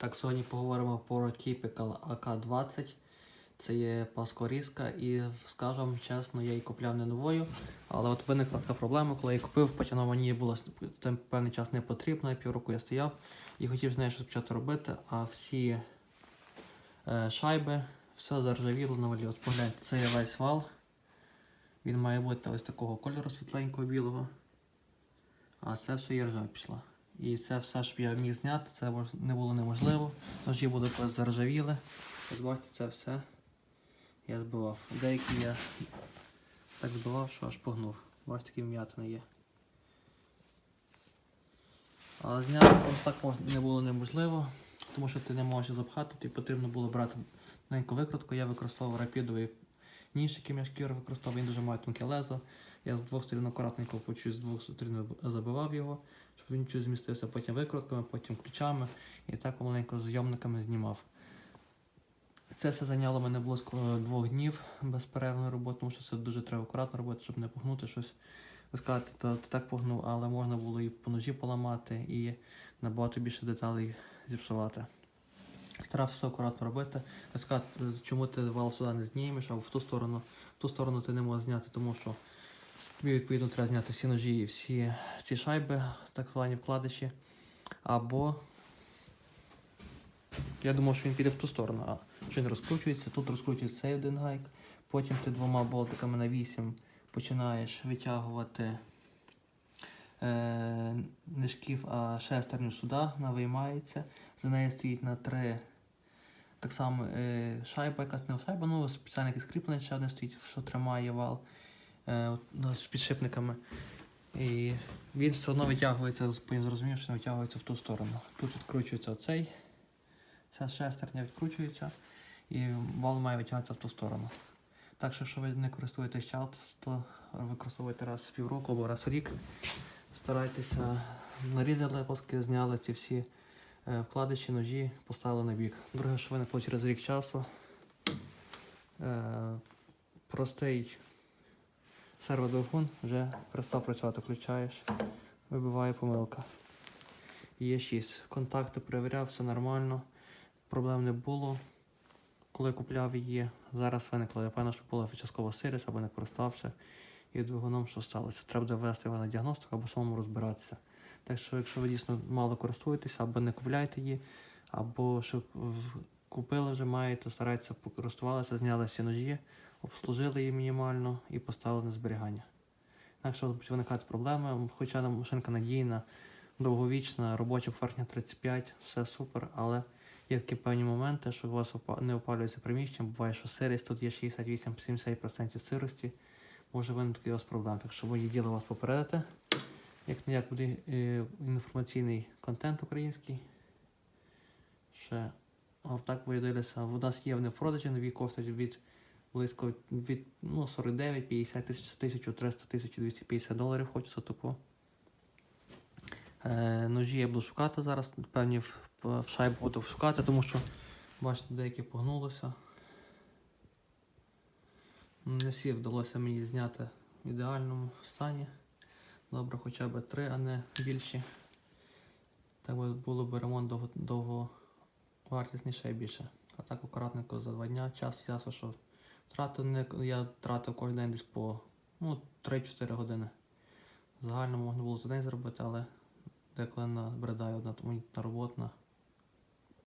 Так, сьогодні поговоримо про Typical AK-20. Це є паскорізка і скажу вам чесно, я її купляв не новою. Але от виникла така проблема, коли я купив, потім мені було там певний час не потрібно, півроку я стояв і хотів з нею щось почати робити, а всі е, шайби, все заржавіло на валі. От погляньте, це є весь вал. Він має бути ось такого кольору світленького білого. А це все є ржа пішла. І це все, щоб я міг зняти, це не було неможливо. Ножі були заржавіли. Ось бачите, це все я збивав. Деякі я так збивав, що аж погнув. Бачите, такі вм'ятини є. Але зняти просто так не було неможливо, тому що ти не можеш запхати, тобі потрібно було брати маленьку викрутку. Я використовував рапідовий ніж, яким я шкір використовував, він дуже має тонке лезо. Я з двох сторін акуратненько по чуть з двох сторін забивав його, щоб він чуть змістився, потім викрутками, потім ключами і так помаленьку зйомниками знімав. Це все зайняло мене близько е, двох днів безперервної роботи, тому що це дуже треба акуратно робити, щоб не погнути щось. Ви сказати, то ти так погнув, але можна було і по ножі поламати, і набагато більше деталей зіпсувати. Старався все акуратно робити. Сказати, чому ти вал сюди не знімеш, а в ту сторону, в ту сторону ти не можеш зняти, тому що тобі відповідно треба зняти всі ножі і всі ці шайби, так звані вкладиші. Або я думав, що він піде в ту сторону, а що він розкручується, тут розкручується цей один гайк, потім ти двома болтиками на 8 починаєш витягувати е, не шкіф, а шестерню сюди, вона виймається. За нею стоїть на 3 так само е, шайба, якась не шайба, ну спеціальне якесь кріплення ще одне стоїть, що тримає вал е, ну, з підшипниками. І він все одно витягується, зрозумів, що він витягується в ту сторону. Тут відкручується оцей, ця шестерня відкручується, і вал має витягатися в ту сторону. Так що, якщо ви не користуєтесь чат, то використовуйте раз в півроку або раз в рік. Старайтеся нарізали паски, зняли ці всі е, вкладиші, ножі, поставили на бік. Друге, що виникло через рік часу. Е, простий серводвигун вже перестав працювати, включаєш, вибиває помилка. Є 6. Контакти перевіряв, все нормально. Проблем не було. Коли купляв її, зараз виникло. Я певно, що була частково сиріс або не користався. І двигуном що сталося? Треба буде ввести його на діагностику або самому розбиратися. Так що, якщо ви дійсно мало користуєтеся, або не купляєте її, або що купили вже маєте, старайтеся покористувалися, зняли всі ножі, обслужили її мінімально і поставили на зберігання. Якщо будуть виникати проблеми, хоча машинка надійна, довговічна, робоча поверхня 35, все супер, але є такі певні моменти, що у вас не опалюється приміщення, буває, що сирість, тут є 68-70% сирості, може виникнути у вас проблем. Так що моє діло вас попередити. Як не як буде е, інформаційний контент український. Ще отак виявилися. У нас є в продажі, нові коштують від близько від ну, 49, 50 тисяч, 1300, 1250 доларів хочеться таку. Е, ножі я буду шукати зараз, певні в, в шайбу буду шукати, тому що бачите, деякі погнулися. Не всі вдалося мені зняти в ідеальному стані. Добре, хоча б три, а не більші. Так би було б ремонт довго, довго вартісніше і більше. А так акуратненько за два дня. Час ясно, що втратив не, я тратив кожен день десь по ну, 3-4 години. Загально можна було за день зробити, але деколи набридає одна тому на робота.